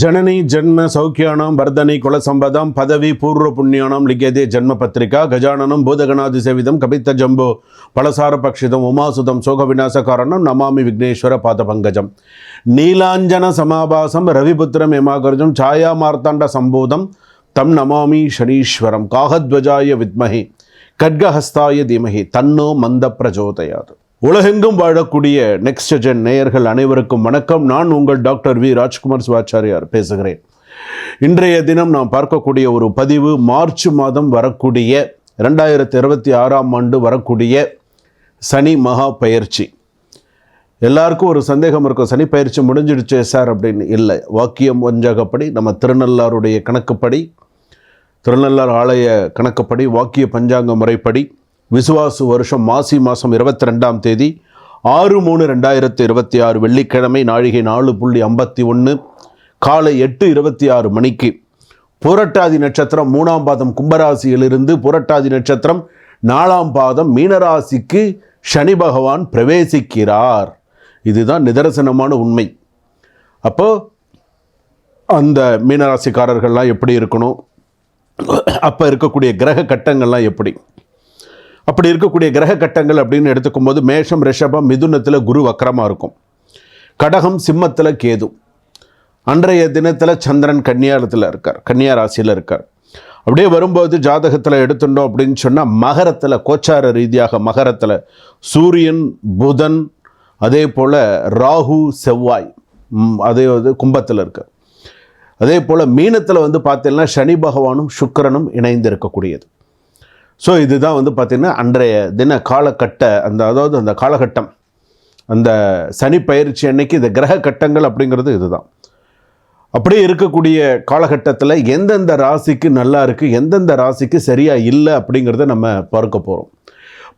ஜனனி ஜென்ம சௌக்கியானம் பர்தனி குலசம்பதம் பதவி பூர்வ புண்ணியானம் லிங்கதே ஜென்ம பத்திரிகா கஜானனம் பூதகணாதி சேவிதம் கபித்த ஜம்போ பலசார பக்ஷிதம் உமாசுதம் சோக விநாசகாரணம் நமாமி விக்னேஸ்வர பாத பங்கஜம். நீலாஞ்சன சமாபாசம் ரவிபுத்திரம் ஏமாகர்ஜம் சாயா மார்த்தாண்ட சம்போதம் தம் நமாமி சனீஸ்வரம் காகத்வஜாய வித்மகி கட்கஹஸ்தாய தீமகி தன்னோ மந்த பிரஜோதயாது. உலகெங்கும் வாழக்கூடிய நெக்ஸ்ட் ஜென் நேயர்கள் அனைவருக்கும் வணக்கம். நான் உங்கள் டாக்டர் வி. ராஜ்குமார் சிவாச்சாரியார் பேசுகிறேன். இன்றைய தினம் நாம் பார்க்கக்கூடிய ஒரு பதிவு மார்ச் மாதம் வரக்கூடிய ரெண்டாயிரத்தி இருபத்தி ஆறாம் ஆண்டு வரக்கூடிய சனி மகா பயிற்சி. எல்லாருக்கும் ஒரு சந்தேகம் இருக்கும் சனி பயிற்சி முடிஞ்சிடுச்சே சார் அப்படின்னு? இல்லை. வாக்கியம் வஞ்சகப்படி நம்ம திருநள்ளாருடைய கணக்குப்படி திருநள்ளார் ஆலய கணக்குப்படி வாக்கிய பஞ்சாங்க முறைப்படி விசுவாசு வருஷம் மாசி மாதம் இருபத்தி ரெண்டாம் தேதி ஆறு மூணு ரெண்டாயிரத்தி இருபத்தி ஆறு வெள்ளிக்கிழமை நாழிகை நாலு புள்ளி ஐம்பத்தி ஒன்று காலை எட்டு இருபத்தி ஆறு மணிக்கு. புரட்டாதி நட்சத்திரம் மூணாம் பாதம் கும்பராசியிலிருந்து புரட்டாதி நட்சத்திரம் நாலாம் பாதம் மீனராசிக்கு சனி பகவான் பிரவேசிக்கிறார். இதுதான் நிதர்சனமான உண்மை. அப்போ அந்த மீனராசிக்காரர்கள்லாம் எப்படி இருக்கணும்? அப்போ இருக்கக்கூடிய கிரக கட்டங்கள்லாம் எப்படி? அப்படி இருக்கக்கூடிய கிரக கட்டங்கள் அப்படின்னு எடுத்துக்கும் போது மேஷம் ரிஷபம் மிதுனத்தில் குரு வக்கரமாக இருக்கும். கடகம் சிம்மத்தில் கேது. அன்றைய தினத்தில் சந்திரன் கன்னியாரத்தில் இருக்கார் கன்னியா ராசியில் இருக்கார். அப்படியே வரும்போது ஜாதகத்தில் எடுத்துட்டோம் அப்படின்னு சொன்னால் மகரத்தில் கோச்சார ரீதியாக மகரத்தில் சூரியன் புதன் அதே போல் ராகு செவ்வாய் அதே வந்து கும்பத்தில் இருக்கார். அதே போல் மீனத்தில் வந்து பார்த்தீங்கன்னா சனி பகவானும் சுக்கிரனும் இணைந்து இருக்கக்கூடியது ஸோ இதுதான் வந்து பார்த்திங்கன்னா அன்றைய தின காலகட்ட அந்த அதாவது அந்த காலகட்டம் அந்த சனி பயிற்சி அன்னைக்கு இந்த கிரக கட்டங்கள் அப்படிங்கிறது இதுதான். அப்படியே இருக்கக்கூடிய காலகட்டத்தில் எந்தெந்த ராசிக்கு நல்லா இருக்குது எந்தெந்த ராசிக்கு சரியாக இல்லை அப்படிங்கிறத நம்ம பார்க்க போகிறோம்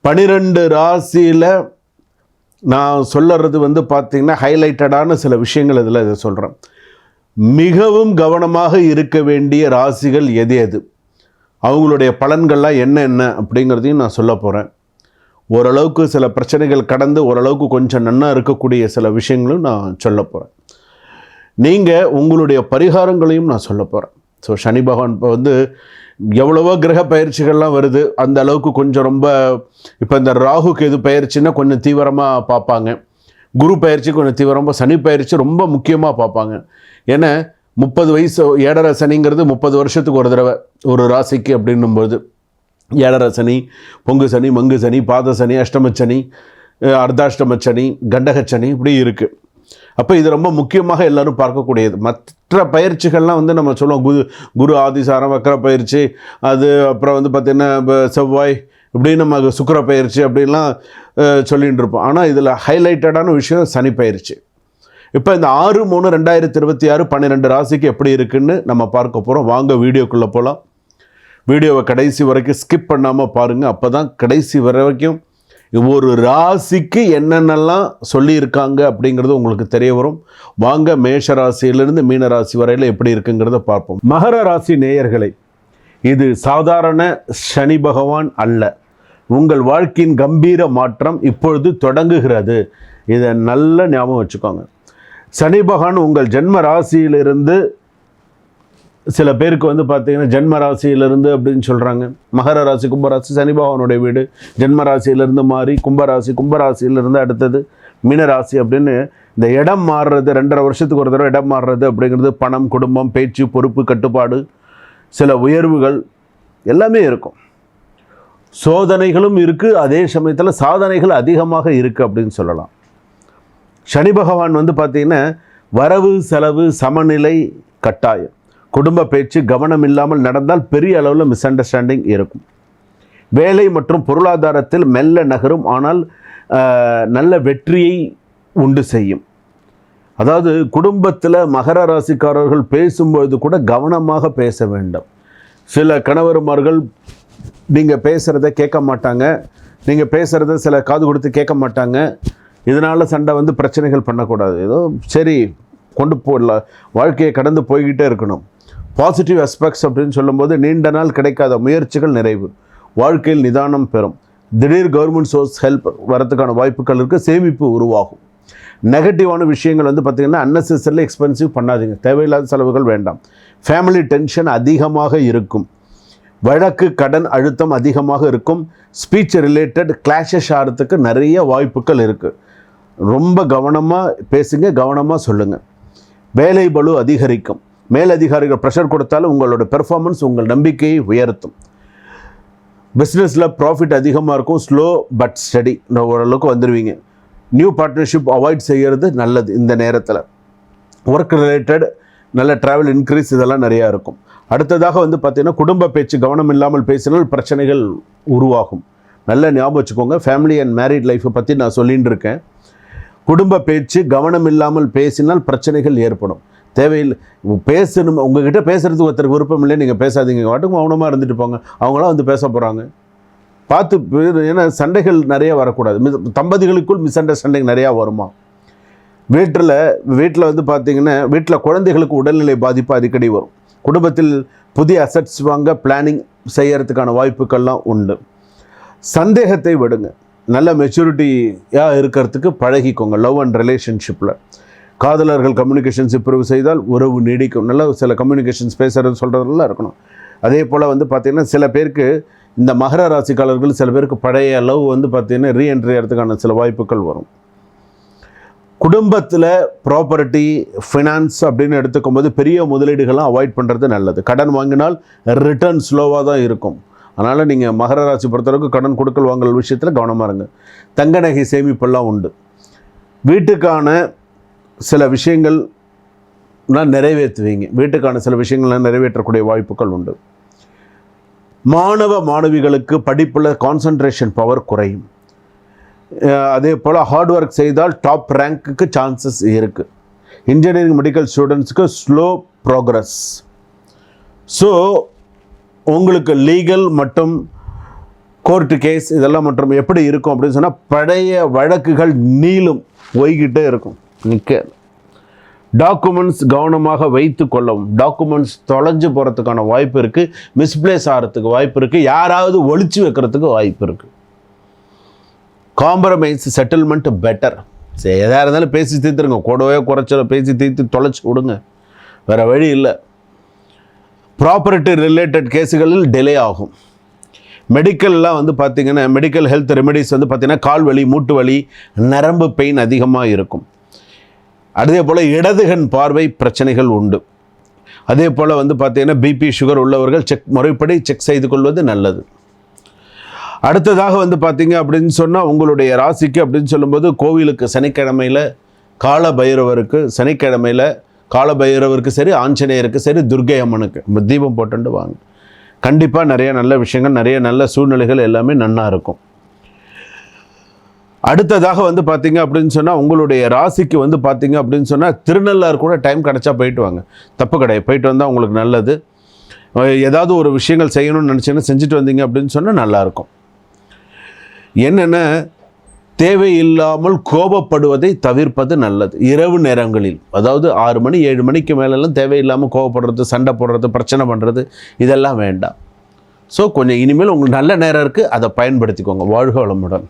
பனிரெண்டு ராசியில் நான் சொல்லறது வந்து பார்த்திங்கன்னா ஹைலைட்டடான சில விஷயங்கள் இதில் இதை சொல்கிறேன் மிகவும் கவனமாக இருக்க வேண்டிய ராசிகள் எது எது? அவங்களுடைய பலன்கள்லாம் என்ன என்ன அப்படிங்கிறதையும் நான் சொல்ல போகிறேன் ஓரளவுக்கு சில பிரச்சனைகள் கடந்து ஓரளவுக்கு கொஞ்சம் நன்னாக இருக்கக்கூடிய சில விஷயங்களும் நான் சொல்ல போகிறேன் நீங்கள் உங்களுடைய பரிகாரங்களையும் நான் சொல்ல போகிறேன் ஸோ சனி பகவான் இப்போ வந்து எவ்வளவோ கிரக பயிற்சிகள்லாம் வருது. அந்த அளவுக்கு கொஞ்சம் ரொம்ப இப்போ இந்த ராகுக்கு எது பயிற்சின்னா கொஞ்சம் தீவிரமாக பார்ப்பாங்க. குரு பயிற்சி கொஞ்சம் தீவிரமாக சனி பயிற்சி ரொம்ப முக்கியமாக பார்ப்பாங்க. ஏன்னா முப்பது வயசு ஏழரை சனிங்கிறது முப்பது வருஷத்துக்கு ஒரு தடவை ஒரு ராசிக்கு அப்படின்னும்போது ஏழரை சனி பொங்கு சனி மங்கு சனி பாத சனி அஷ்டம சனி அஹ் அர்த்தாஷ்டம சனி கண்டக சனி இப்படி இருக்குது அப்போ இது ரொம்ப முக்கியமாக எல்லோரும் பார்க்கக்கூடியது. மற்ற பயிற்சிகள்லாம் வந்து நம்ம சொல்லுவோம். குரு குரு ஆதிசாரம் வக்கர பயிற்சி அது அப்புறம் வந்து பார்த்திங்கன்னா இப்போ செவ்வாய் இப்படி நம்ம சுக்கிர பயிற்சி அப்படின்லாம் சொல்லிகிட்டு சொல்லிட்டு இருப்போம். ஆனால் இதில் ஹைலைட்டடான விஷயம் சனி பயிற்சி. இப்போ இந்த ஆறு மூணு ரெண்டாயிரத்தி இருபத்தி ஆறு பன்னிரெண்டு ராசிக்கு எப்படி இருக்குன்னு நம்ம பார்க்க போகிறோம் வாங்க வீடியோக்குள்ளே போகலாம் வீடியோவை கடைசி வரைக்கும் ஸ்கிப் பண்ணாமல் பாருங்கள் அப்போ தான் கடைசி வரைக்கும் ஒரு ராசிக்கு என்னென்னலாம் சொல்லியிருக்காங்க அப்படிங்கிறது உங்களுக்கு தெரிய வரும். வாங்க மேஷ ராசியிலிருந்து மீன ராசி வரையில் எப்படி இருக்குங்கிறத பார்ப்போம். மகர ராசி நேயர்களை இது சாதாரண சனி பகவான் அல்ல. உங்கள் வாழ்க்கையின் கம்பீர மாற்றம் இப்பொழுது தொடங்குகிறது. இதை நல்ல ஞாபகம் வச்சுக்கோங்க. சனி பகவான் உங்கள் ஜென்ம ராசியிலிருந்து சில பேருக்கு வந்து பார்த்தீங்கன்னா ஜென்ம ராசியிலிருந்து அப்படின்னு சொல்கிறாங்க மகர ராசி கும்பராசி சனி பகவானுடைய வீடு. ஜென்ம ராசியிலிருந்து மாறி கும்பராசி கும்பராசியிலிருந்து அடுத்தது மீனராசி அப்படின்னு இந்த இடம் மாறுறது ரெண்டரை வருஷத்துக்கு ஒரு தடவை இடம் மாறுறது அப்படிங்கிறது பணம் குடும்பம் பேச்சு பொறுப்பு கட்டுப்பாடு சில உயர்வுகள் எல்லாமே இருக்கும். சோதனைகளும் இருக்குது அதே சமயத்தில் சாதனைகள் அதிகமாக இருக்குது அப்படின்னு சொல்லலாம். சனி பகவான் வந்து பார்த்திங்கன்னா வரவு செலவு சமநிலை கட்டாயம். குடும்ப பேச்சு கவனம் இல்லாமல் நடந்தால் பெரிய அளவில் மிஸ் அண்டர்ஸ்டாண்டிங் இருக்கும். வேலை மற்றும் பொருளாதாரத்தில் மெல்ல நகரும் ஆனால் நல்ல வெற்றியை உண்டு செய்யும். அதாவது குடும்பத்தில் மகர ராசிக்காரர்கள் பேசும்பொழுது கூட கவனமாக பேச வேண்டும். சில கணவர்மார்கள் நீங்கள் பேசுகிறத கேட்க மாட்டாங்க. நீங்கள் பேசுகிறத சில காது கொடுத்து கேட்க மாட்டாங்க. இதனால் சண்டை வந்து பிரச்சனைகள் பண்ணக்கூடாது. ஏதோ சரி கொண்டு போடலாம் வாழ்க்கையை கடந்து போய்கிட்டே இருக்கணும். பாசிட்டிவ் அஸ்பெக்ட்ஸ் அப்படின்னு சொல்லும்போது நீண்ட நாள் கிடைக்காத முயற்சிகள் நிறைவு. வாழ்க்கையில் நிதானம் பெறும். திடீர் கவர்மெண்ட் சோர்ஸ் ஹெல்ப் வரத்துக்கான வாய்ப்புகள் இருக்குது சேமிப்பு உருவாகும். நெகட்டிவான விஷயங்கள் வந்து பார்த்திங்கன்னா அன்னெசரிலி எக்ஸ்பென்சிவ் பண்ணாதீங்க. தேவையில்லாத செலவுகள் வேண்டாம். ஃபேமிலி டென்ஷன் அதிகமாக இருக்கும். வழக்கு கடன் அழுத்தம் அதிகமாக இருக்கும். ஸ்பீச் ரிலேட்டட் கிளாஷஸ் ஆகிறதுக்கு நிறைய வாய்ப்புகள் இருக்குது ரொம்ப கவனமாக பேசுங்க கவனமாக சொல்லுங்கள் வேலை பலு அதிகரிக்கும். மேலதிகாரிகள் ப்ரெஷர் கொடுத்தாலும் உங்களோட பெர்ஃபார்மன்ஸ் உங்கள் நம்பிக்கையை உயர்த்தும். பிஸ்னஸில் ப்ராஃபிட் அதிகமாக இருக்கும் ஸ்லோ பட் ஸ்டடி ஓரளவுக்கு வந்துடுவீங்க நியூ பார்ட்னர்ஷிப் அவாய்ட் செய்கிறது நல்லது இந்த நேரத்தில். ஒர்க் ரிலேட்டட் நல்ல ட்ராவல் இன்க்ரீஸ் இதெல்லாம் நிறையா இருக்கும். அடுத்ததாக வந்து பார்த்திங்கன்னா குடும்ப பேச்சு கவனம் இல்லாமல் பேசினால் பிரச்சனைகள் உருவாகும். நல்ல ஞாபகம் வச்சுக்கோங்க ஃபேமிலி அண்ட் மேரிட் லைஃப்பை பற்றி நான் சொல்லிகிட்டு இருக்கேன். குடும்ப பேச்சு கவனம் இல்லாமல் பேசினால் பிரச்சனைகள் ஏற்படும். தேவையில்லை. பேசணும் உங்ககிட்ட பேசுகிறதுக்கு ஒருத்தருக்கு விருப்பம் இல்லை நீங்கள் பேசாதீங்க. வாட்டுக்கு மௌனமாக இருந்துட்டு போங்க. அவங்களாம் வந்து பேச போகிறாங்க பார்த்து ஏன்னா சண்டைகள் நிறைய வரக்கூடாது. தம்பதிகளுக்குள் மிஸ் அண்டர்ஸ்டாண்டிங் நிறையா வருமா? வீட்டில் வீட்டில் வந்து பார்த்தீங்கன்னா வீட்டில் குழந்தைகளுக்கு உடல்நிலை பாதிப்பு அடிக்கடி வரும். குடும்பத்தில் புதிய அசட்ஸ் வாங்க பிளானிங் செய்கிறதுக்கான வாய்ப்புகள்லாம் உண்டு. சந்தேகத்தை விடுங்க. நல்ல மெச்சூரிட்டியாக இருக்கிறதுக்கு பழகிக்கோங்க லவ் அண்ட் ரிலேஷன்ஷிப்பில் காதலர்கள் கம்யூனிகேஷன்ஸ் இம்ப்ரூவ் செய்தால் உறவு நீடிக்கும். நல்ல சில கம்யூனிகேஷன்ஸ் பேசுகிறது சொல்கிறதெல்லாம் இருக்கணும். அதே போல் வந்து பார்த்திங்கன்னா சில பேருக்கு இந்த மகர ராசிக்காரர்கள் சில பேருக்கு பழைய லவ் வந்து பார்த்திங்கன்னா ரீஎன்ட்ரி ஆகிறதுக்கான சில வாய்ப்புகள் வரும். குடும்பத்தில் ப்ராப்பர்ட்டி ஃபினான்ஸ் அப்படின்னு எடுத்துக்கும் போது பெரிய முதலீடுகள்லாம் அவாய்ட் பண்ணுறது நல்லது. கடன் வாங்கினால் ரிட்டர்ன் ஸ்லோவாக தான் இருக்கும். அதனால் நீங்கள் மகர ராசி பொறுத்தளவுக்கு கடன் கொடுக்கல் வாங்கல் விஷயத்தில் கவனமாக இருங்க. தங்க நகை சேமிப்பெல்லாம் உண்டு. வீட்டுக்கான சில விஷயங்கள் நான் நிறைவேற்றுவீங்க. வீட்டுக்கான சில விஷயங்கள்லாம் நிறைவேற்றக்கூடிய வாய்ப்புகள் உண்டு. மாணவ மாணவிகளுக்கு படிப்பில் கான்சன்ட்ரேஷன் பவர் குறையும். அதே போல் ஹார்ட் ஒர்க் செய்தால் டாப் ரேங்க்குக்கு சான்சஸ் இருக்குது இன்ஜினியரிங் மெடிக்கல் ஸ்டூடெண்ட்ஸ்க்கு ஸ்லோ ப்ராக்ரஸ் ஸோ உங்களுக்கு லீகல் மற்றும் கோர்ட்டு கேஸ் இதெல்லாம் மற்றும் எப்படி இருக்கும் அப்படின்னு சொன்னால் பழைய வழக்குகள் நீளும் ஒய்கிட்டே இருக்கும். நிற்க டாக்குமெண்ட்ஸ் கவனமாக வைத்து கொள்ளவும். டாக்குமெண்ட்ஸ் தொலைஞ்சு போகிறதுக்கான வாய்ப்பு இருக்குது மிஸ்பிளேஸ் ஆகிறதுக்கு வாய்ப்பு இருக்குது யாராவது ஒழிச்சு வைக்கிறதுக்கு வாய்ப்பு இருக்குது காம்ப்ரமைஸ் செட்டில்மெண்ட் பெட்டர் சரி எதாக இருந்தாலும் பேசி தீர்த்துருங்க. கூடவே குறைச்சல பேசி தீர்த்து தொலைச்சி விடுங்க. வேறு வழி இல்லை. ப்ராப்பர்ட்டி ரிலேட்டட் கேஸுகளில் டிலே ஆகும். மெடிக்கல்லாம் வந்து பார்த்திங்கன்னா மெடிக்கல் ஹெல்த் ரெமெடிஸ் வந்து பார்த்திங்கன்னா கால் வலி மூட்டு வலி நரம்பு பெயின் அதிகமாக இருக்கும். அதே போல் இடதுகண் பார்வை பிரச்சனைகள் உண்டு. அதே போல் வந்து பார்த்திங்கன்னா பிபி சுகர் உள்ளவர்கள் செக் முறைப்படி செக் செய்து கொள்வது நல்லது. அடுத்ததாக வந்து பார்த்திங்க அப்படின்னு சொன்னால் உங்களுடைய ராசிக்கு அப்படின்னு சொல்லும்போது கோவிலுக்கு சனிக்கிழமையில் கால பைரவருக்கு சனிக்கிழமையில் கால பைரவருக்கு சரி ஆஞ்சநேயருக்கு சரி துர்க்கை அம்மனுக்கு. நம்ம தீபம் போட்டுட்டு வாங்க. கண்டிப்பாக நிறைய நல்ல விஷயங்கள் நிறைய நல்ல சூழ்நிலைகள் எல்லாமே நன்னா இருக்கும். அடுத்ததாக வந்து பார்த்தீங்க அப்படின்னு சொன்னால் உங்களுடைய ராசிக்கு வந்து பார்த்தீங்க அப்படின்னு சொன்னால் திருநள்ளார் கூட டைம் கிடச்சா போயிட்டு வாங்க. தப்பு கிடையாது. போயிட்டு வந்தால் உங்களுக்கு நல்லது. ஏதாவது ஒரு விஷயங்கள் செய்யணும்னு நினச்சிங்கன்னா செஞ்சுட்டு வந்தீங்க அப்படின்னு சொன்னால் நல்லாயிருக்கும் என்னென்ன தேவையில்லாமல் கோபப்படுவதை தவிர்ப்பது நல்லது. இரவு நேரங்களில் அதாவது ஆறு மணி ஏழு மணிக்கு மேலெல்லாம் தேவையில்லாமல் கோபப்படுறது சண்டை போடுறது பிரச்சனை பண்ணுறது இதெல்லாம் வேண்டாம். ஸோ கொஞ்சம் இனிமேல் உங்களுக்கு நல்ல நேரம் இருக்குது அதை பயன்படுத்திக்கோங்க. வாழ்க வளமுடன்.